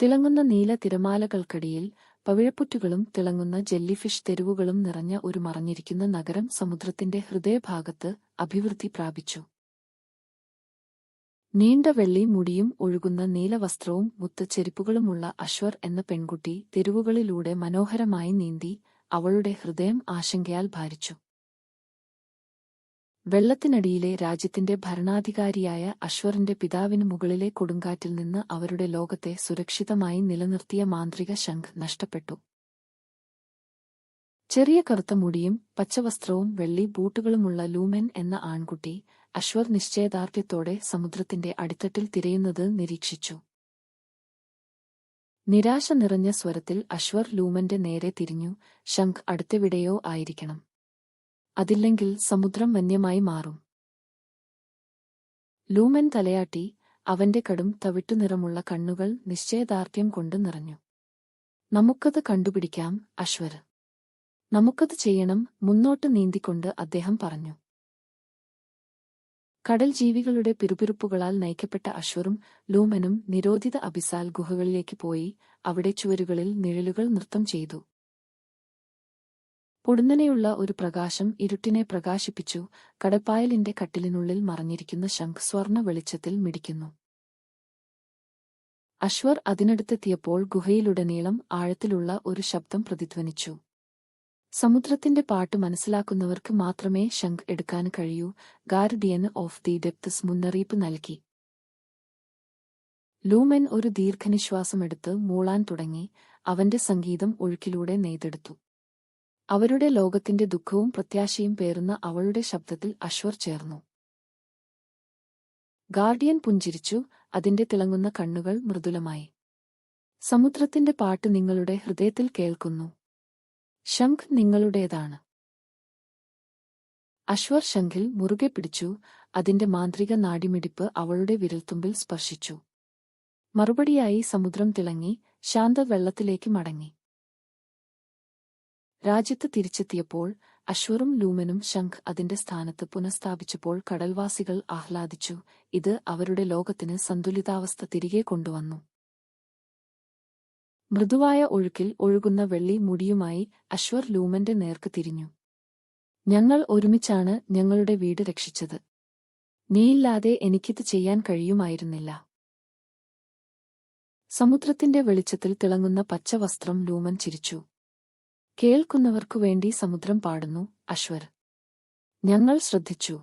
തിളങ്ങുന്ന നീല തിരമാലകൾക്കടിയിൽ പവിഴപ്പുറ്റുകളും തിളങ്ങുന്ന ജെല്ലിഫിഷ് തെരുവുകളും നിറഞ്ഞ ഒരു മറഞ്ഞിരിക്കുന്ന നഗരം സമുദ്രത്തിന്റെ ഹൃദയഭാഗത്ത് അഭിവൃദ്ധി പ്രാപിച്ചു. നീണ്ട വെള്ളി മുടിയും ഒഴുകുന്ന നീലവസ്ത്രവും മുത്തച്ചെരിപ്പുകളുമുള്ള അശ്വർ എന്ന പെൺകുട്ടി തെരുവുകളിലൂടെ മനോഹരമായി നീന്തി അവളുടെ ഹൃദയം ആശങ്കയാൽ ഭാരിച്ചു. വെള്ളത്തിനടിയിലെ രാജ്യത്തിന്റെ ഭരണാധികാരിയായ അശ്വറിന്റെ പിതാവിന് മുകളിലെ കൊടുങ്കാറ്റിൽ നിന്ന് അവരുടെ ലോകത്തെ സുരക്ഷിതമായി നിലനിർത്തിയ മാന്ത്രിക ശംഖ് നഷ്ടപ്പെട്ടു. ചെറിയ കറുത്ത മുടിയും പച്ചവസ്ത്രവും വെള്ളി ബൂട്ടുകളുമുള്ള ലൂമെൻ എന്ന ആൺകുട്ടി അശ്വർ നിശ്ചയദാർഢ്യത്തോടെ സമുദ്രത്തിന്റെ അടിത്തട്ടിൽ തിരയുന്നത് നിരീക്ഷിച്ചു. നിരാശ നിറഞ്ഞ സ്വരത്തിൽ അശ്വർ ലൂമന്റെ നേരെ തിരിഞ്ഞു. ശംഖ് അടുത്തെവിടെയോ ആയിരിക്കണം. അതില്ലെങ്കിൽ സമുദ്രം വന്യമായി മാറും. ലൂമൻ തലയാട്ടി അവന്റെ കടും തവിട്ടുനിറമുള്ള കണ്ണുകൾ നിശ്ചയദാർഢ്യം കൊണ്ട് നിറഞ്ഞു. നമുക്കത് കണ്ടുപിടിക്കാം അശ്വർ. നമുക്കത് ചെയ്യണം മുന്നോട്ട് നീന്തിക്കൊണ്ട് അദ്ദേഹം പറഞ്ഞു. കടൽ ജീവികളുടെ പിറുപിറുപ്പുകളാൽ നയിക്കപ്പെട്ട അശ്വറും ലൂമനും നിരോധിത അബിസാൽ ഗുഹകളിലേക്ക് പോയി അവിടെ ചുവരുകളിൽ നിഴലുകൾ നൃത്തം ചെയ്തു. പൊടുന്നനെയുള്ള ഒരു പ്രകാശം ഇരുട്ടിനെ പ്രകാശിപ്പിച്ചു കടപ്പായലിന്റെ കട്ടിലിനുള്ളിൽ മറഞ്ഞിരിക്കുന്ന ശംഖ് സ്വർണ വെളിച്ചത്തിൽ മിടിക്കുന്നു. അശ്വർ അതിനടുത്തെത്തിയപ്പോൾ ഗുഹയിലുടനീളം ആഴത്തിലുള്ള ഒരു ശബ്ദം പ്രതിധ്വനിച്ചു. സമുദ്രത്തിന്റെ പാട്ട് മനസ്സിലാക്കുന്നവർക്ക് മാത്രമേ ശംഖ് എടുക്കാൻ കഴിയൂ ഗാർഡിയൻ ഓഫ് ദി ഡെപ്തസ് മുന്നറിയിപ്പ് നൽകി. ലൂമൻ ഒരു ദീർഘനിശ്വാസമെടുത്ത് മൂളാൻ തുടങ്ങി അവന്റെ സംഗീതം ഒഴുക്കിലൂടെ നെയ്തെടുത്തു. അവരുടെ ലോകത്തിന്റെ ദുഃഖവും പ്രത്യാശയും പേറുന്ന അവളുടെ ശബ്ദത്തിൽ അശ്വർ ചേർന്നു. ഗാർഡിയൻ പുഞ്ചിരിച്ചു അതിന്റെ തിളങ്ങുന്ന കണ്ണുകൾ മൃദുലമായി. സമുദ്രത്തിന്റെ പാട്ട് നിങ്ങളുടെ ഹൃദയത്തിൽ കേൾക്കുന്നു. ശംഖ് നിങ്ങളുടേതാണ്. അശ്വർ ശംഖിൽ മുറുകെ പിടിച്ചു അതിന്റെ മാന്ത്രിക നാടിമിടിപ്പ് അവളുടെ വിരൽത്തുമ്പിൽ സ്പർശിച്ചു. മറുപടിയായി സമുദ്രം തിളങ്ങി ശാന്ത വെള്ളത്തിലേക്ക് മടങ്ങി. രാജ്യത്ത് തിരിച്ചെത്തിയപ്പോൾ അശ്വറും ലൂമനും ശംഖ് അതിന്റെ സ്ഥാനത്ത് പുനഃസ്ഥാപിച്ചപ്പോൾ കടൽവാസികൾ ആഹ്ലാദിച്ചു. ഇത് അവരുടെ ലോകത്തിന് സന്തുലിതാവസ്ഥ തിരികെ കൊണ്ടുവന്നു. മൃദുവായ ഒഴുക്കിൽ ഒഴുകുന്ന വെള്ളി മുടിയുമായി അശ്വർ ലൂമന്റെ നേർക്ക് തിരിഞ്ഞു. ഞങ്ങൾ ഒരുമിച്ചാണ് ഞങ്ങളുടെ വീട് രക്ഷിച്ചത്. നീയില്ലാതെ എനിക്കിത് ചെയ്യാൻ കഴിയുമായിരുന്നില്ല. സമുദ്രത്തിന്റെ വെളിച്ചത്തിൽ തിളങ്ങുന്ന പച്ചവസ്ത്രം ലൂമൻ ചിരിച്ചു. കേൾക്കുന്നവർക്കു വേണ്ടി സമുദ്രം പാടുന്നു അശ്വർ. ഞങ്ങൾ ശ്രദ്ധിച്ചു.